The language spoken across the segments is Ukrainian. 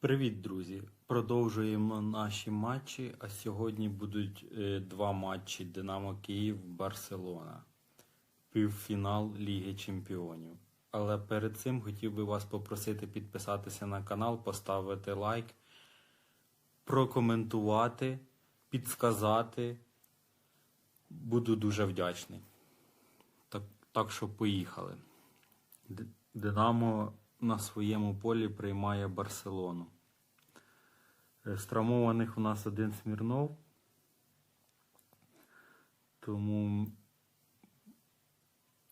Привіт, друзі! Продовжуємо наші матчі. А сьогодні будуть е, два матчі Динамо Київ Барселона. Півфінал Ліги Чемпіонів. Але перед цим хотів би вас попросити підписатися на канал, поставити лайк, прокоментувати, підсказати. Буду дуже вдячний. Так, так що поїхали. Динамо на своєму полі приймає Барселону. Е, З травмованих у нас один Смірнов. Тому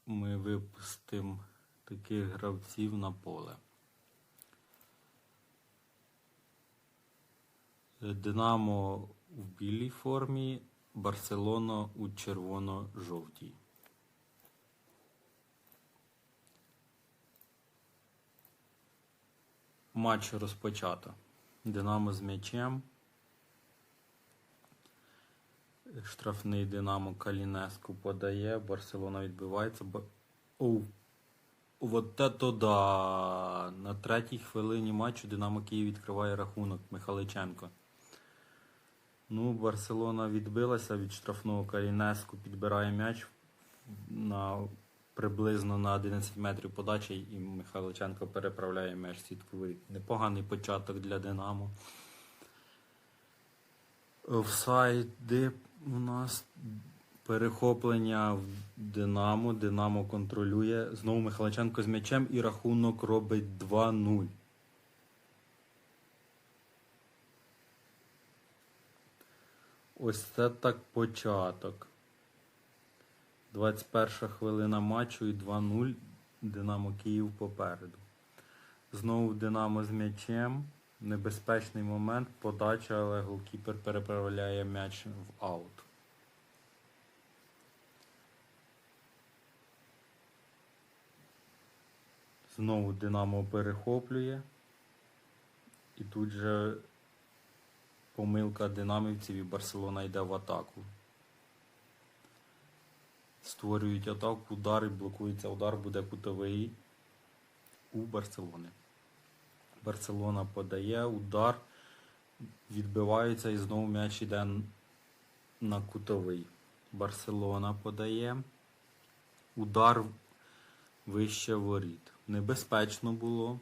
ми випустимо таких гравців на поле. Е, Динамо в білій формі, Барселона у червоно-жовтій. Матч розпочато. Динамо з м'ячем. Штрафний Динамо Калінеску подає. Барселона відбивається. Оу. Вот это да! На третій хвилині матчу Динамо Київ відкриває рахунок Михаличенко. Ну, Барселона відбилася від штрафного Калінеску, підбирає м'яч на приблизно на 11 метрів подачі, і Михайличенко переправляє сітку воріт. Непоганий початок для Динамо. Офсайди у нас перехоплення в Динамо. Динамо контролює. Знову Михайличенко з м'ячем і рахунок робить 2-0. Ось це так початок. 21 хвилина матчу і 2-0. Динамо Київ попереду. Знову Динамо з м'ячем. Небезпечний момент. Подача, але голкіпер переправляє м'яч в аут. Знову Динамо перехоплює. І тут же помилка динамівців і Барселона йде в атаку. Створюють атаку, удар і блокується удар, буде кутовий у Барселони. Барселона подає, удар, відбивається і знову м'яч йде на кутовий. Барселона подає. Удар вище воріт. Небезпечно було,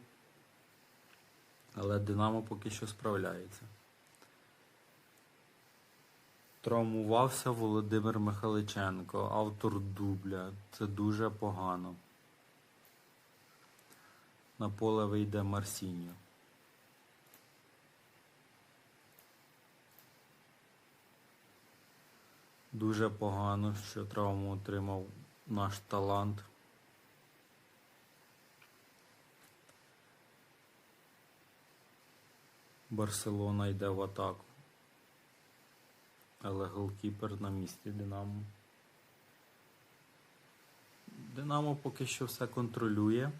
але Динамо поки що справляється. Травмувався Володимир Михайличенко, автор дубля. Це дуже погано. На поле вийде Марсіньо. Дуже погано, що травму отримав наш талант. Барселона йде в атаку. Але голкіпер на місці Динамо. Динамо поки що все контролює.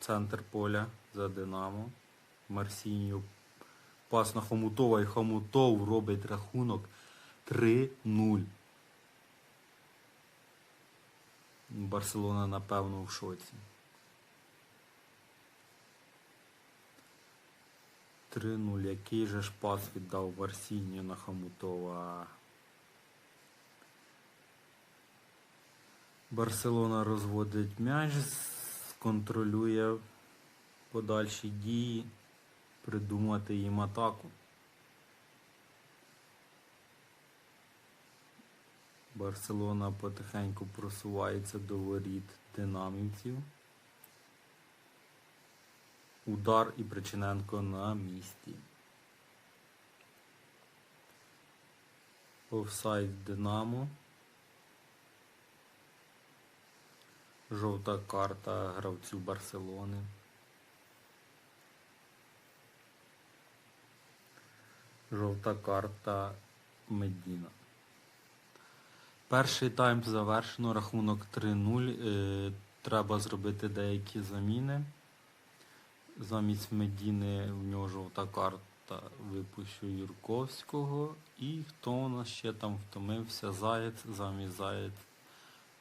Центр поля за Динамо. Марсіньо пас на Хомутова і Хомутов робить рахунок 3-0. Барселона, напевно, в шоці. 3-0. Який же ж пас віддав Варсіньо на Хамутова. Барселона розводить м'яч, контролює подальші дії, придумати їм атаку. Барселона потихеньку просувається до воріт динамівців. Удар і Причиненко на місці. Офсайд Динамо. Жовта карта гравцю Барселони. Жовта карта Медіна. Перший тайм завершено, рахунок 3-0. Е, Треба зробити деякі заміни. Замість Медіни в нього жовта карта випущу Юрковського. І хто у нас ще там втомився? Заєць, замість Заєць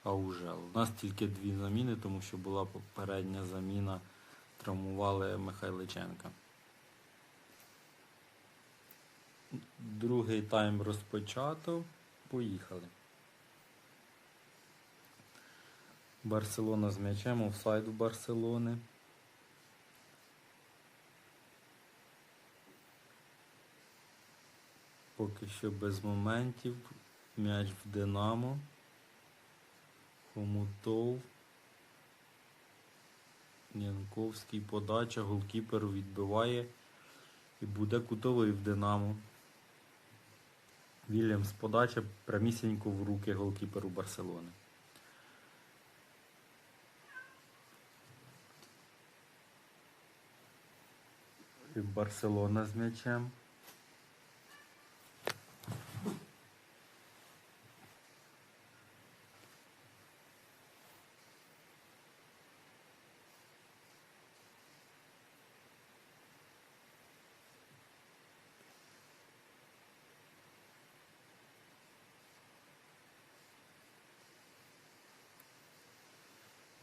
Аужел. У нас тільки дві заміни, тому що була попередня заміна травмували Михайличенка. Другий тайм розпочато. Поїхали. Барселона з м'ячем, офсайд у Барселони. Поки що без моментів. М'яч в Динамо. Хомутов. Янковський подача, голкіпер відбиває і буде кутовий в Динамо. Вільямс подача прямісінько в руки голкіперу Барселони. Барселона з м'ячем.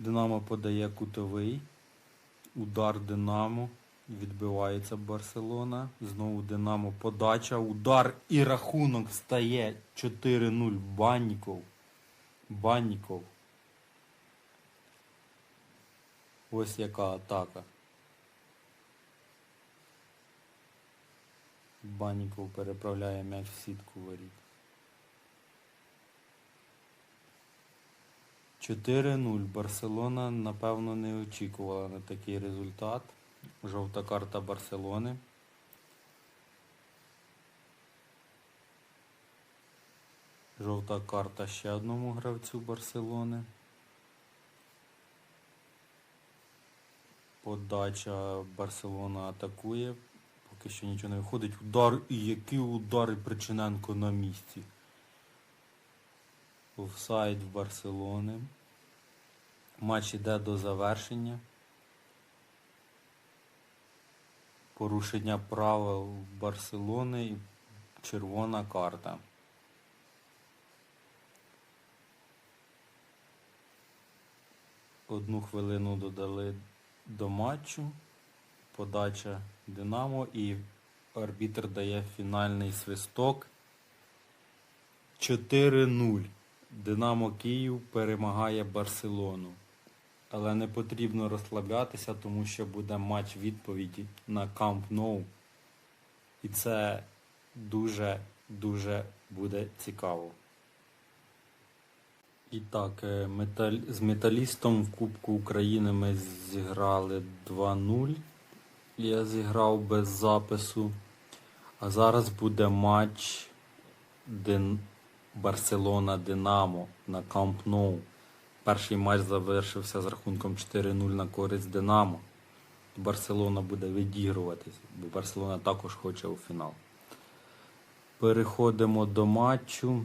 Динамо подає кутовий. Удар Динамо. Відбивається Барселона. Знову Динамо подача. Удар і рахунок стає 4-0. Банніков. Банніков. Ось яка атака. Банніков переправляє м'яч в сітку воріт. 4-0. Барселона, напевно, не очікувала на такий результат. Жовта карта Барселони. Жовта карта ще одному гравцю Барселони. Подача Барселона атакує. Поки що нічого не виходить. Удар і який удар і Причиненко на місці. Офсайд в Барселони. Матч іде до завершення. Порушення правил Барселони і червона карта. Одну хвилину додали до матчу. Подача Динамо і арбітр дає фінальний свисток. 4-0. Динамо Київ перемагає Барселону. Але не потрібно розслаблятися, тому що буде матч відповіді на Camp Nou. І це дуже-дуже буде цікаво. І так, е, метал... з металістом в Кубку України ми зіграли 2-0. Я зіграв без запису. А зараз буде матч Дин... Барселона Динамо на Camp Nou. Перший матч завершився з рахунком 4-0 на користь Динамо. Барселона буде відігруватись, бо Барселона також хоче у фінал. Переходимо до матчу.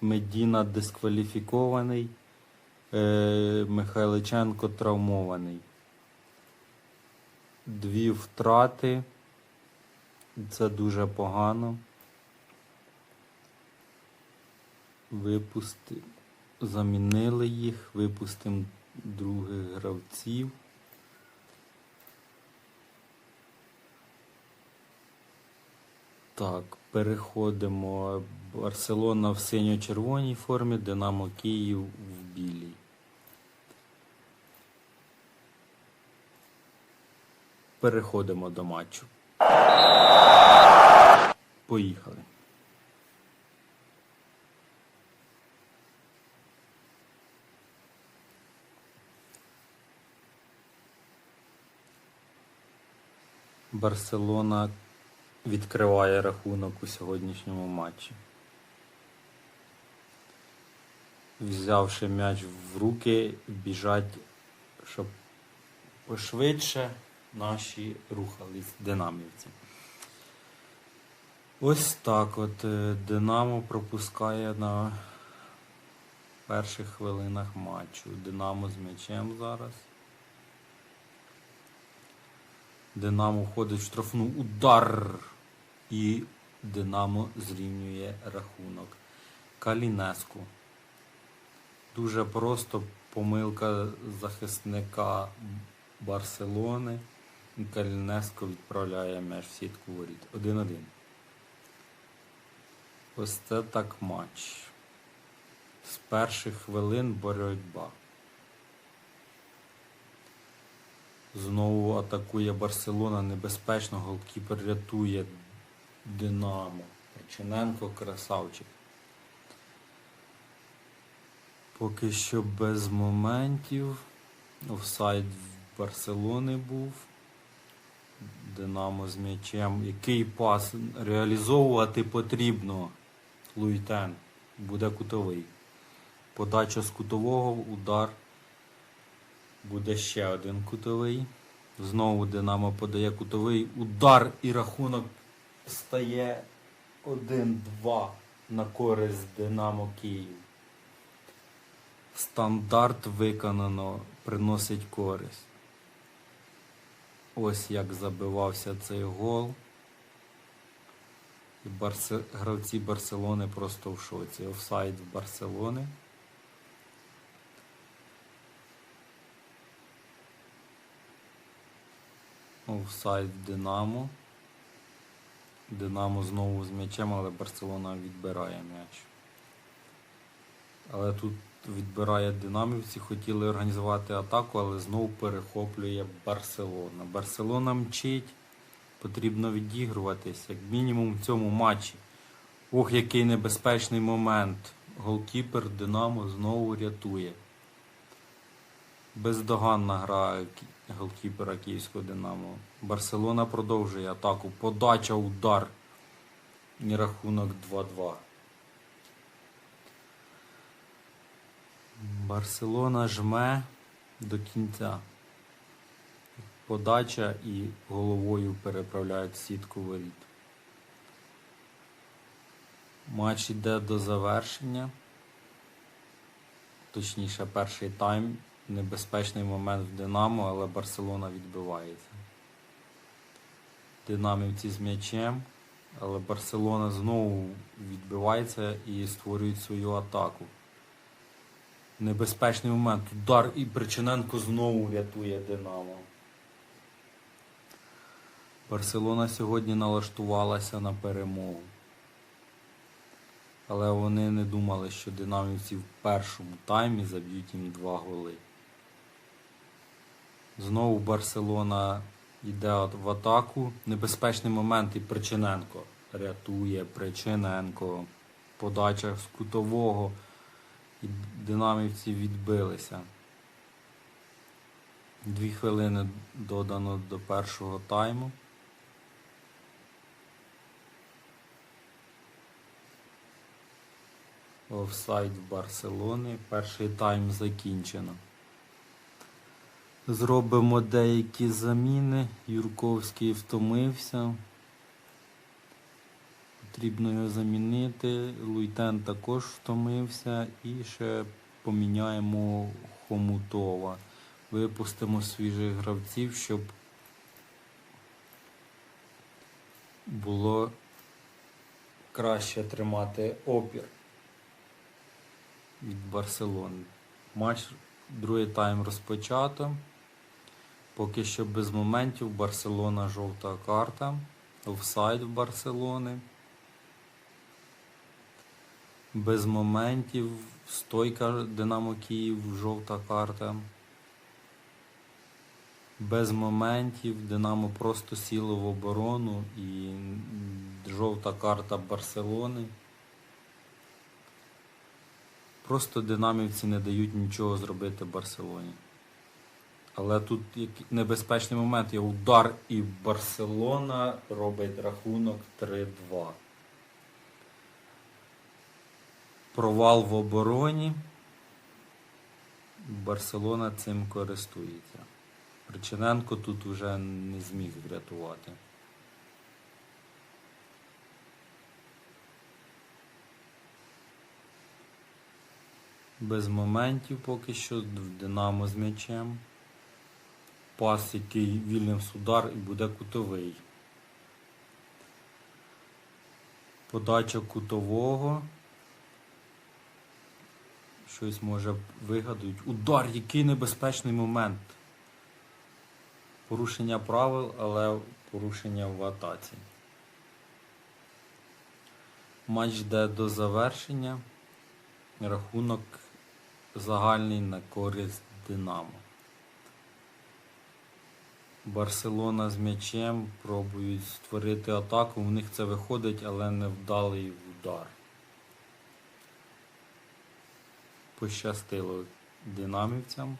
Медіна дискваліфікований. Е, Михайличенко травмований. Дві втрати. Це дуже погано. Випусти. Замінили їх, випустимо других гравців. Так, переходимо. Барселона в синьо-червоній формі, Динамо Київ в білій. Переходимо до матчу. Поїхали. Барселона відкриває рахунок у сьогоднішньому матчі. Взявши м'яч в руки, біжать, щоб пошвидше наші рухались динамівці. Ось так от е, Динамо пропускає на перших хвилинах матчу. Динамо з м'ячем зараз. Динамо входить в штрафну удар. І Динамо зрівнює рахунок. Калінеску. Дуже просто помилка захисника Барселони. Калінеско відправляє м'яч в сітку воріт. 1-1. Ось це так матч. З перших хвилин боротьба. Знову атакує Барселона небезпечно, голкіпер рятує Динамо. Речененко красавчик. Поки що без моментів. Офсайд в Барселони був. Динамо з м'ячем. Який пас реалізовувати потрібно. Луйтен. Буде кутовий. Подача з кутового, удар. Буде ще один кутовий. Знову Динамо подає кутовий. Удар і рахунок стає 1-2 на користь Динамо Київ. Стандарт виконано, приносить користь. Ось як забивався цей гол. І Барсе... гравці Барселони просто в шоці. Офсайд в Барселони. Офсайд Динамо. Динамо знову з м'ячем, але Барселона відбирає м'яч. Але тут відбирає динамівці, хотіли організувати атаку, але знову перехоплює Барселона. Барселона мчить, потрібно відігруватись, як мінімум в цьому матчі. Ох, який небезпечний момент. Голкіпер Динамо знову рятує. Бездоганна гра голкіпера Київського Динамо. Барселона продовжує атаку. Подача, удар. І рахунок 2-2. Барселона жме до кінця. Подача і головою переправляють сітку воріт. Матч йде до завершення. Точніше, перший тайм. Небезпечний момент в Динамо, але Барселона відбивається. Динамівці з м'ячем, але Барселона знову відбивається і створюють свою атаку. Небезпечний момент. Удар і Причиненко знову рятує Динамо. Барселона сьогодні налаштувалася на перемогу. Але вони не думали, що динамівці в першому таймі заб'ють їм два голи. Знову Барселона йде в атаку. Небезпечний момент і Причиненко. Рятує Причиненко. Подача з кутового. І динамівці відбилися. Дві хвилини додано до першого тайму. Офсайд в Барселони. Перший тайм закінчено. Зробимо деякі заміни. Юрковський втомився. Потрібно його замінити. Луйтен також втомився. І ще поміняємо Хомутова. Випустимо свіжих гравців, щоб було краще тримати опір від Барселони. Матч другий тайм розпочато. Поки що без моментів. Барселона жовта карта. Офсайд в Барселони. Без моментів. Стойка Динамо Київ, жовта карта. Без моментів Динамо просто сіло в оборону і жовта карта Барселони. Просто динамівці не дають нічого зробити Барселоні. Але тут небезпечний момент є удар і Барселона робить рахунок 3-2. Провал в обороні. Барселона цим користується. Причиненко тут вже не зміг врятувати. Без моментів поки що в Динамо з м'ячем. Пас, який Вільямс удар і буде кутовий. Подача кутового. Щось може вигадають. Удар, який небезпечний момент. Порушення правил, але порушення в атаці. Матч йде до завершення. Рахунок загальний на користь Динамо. Барселона з м'ячем пробують створити атаку. У них це виходить, але невдалий удар. Пощастило динамівцям.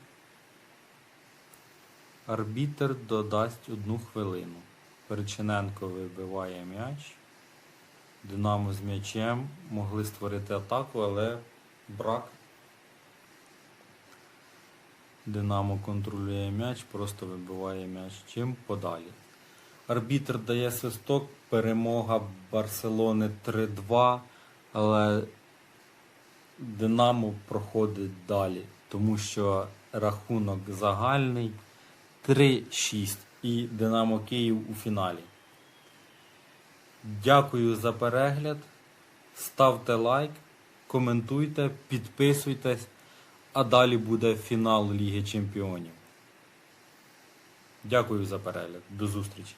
Арбітер додасть одну хвилину. Перечиненко вибиває м'яч. Динамо з м'ячем могли створити атаку, але брак. Динамо контролює м'яч, просто вибиває м'яч. Чим подалі. Арбітр дає свисток, перемога Барселони 3-2, але Динамо проходить далі, тому що рахунок загальний 3-6 і Динамо Київ у фіналі. Дякую за перегляд. Ставте лайк, коментуйте, підписуйтесь, а далі буде фінал Ліги Чемпіонів. Дякую за перегляд. До зустрічі.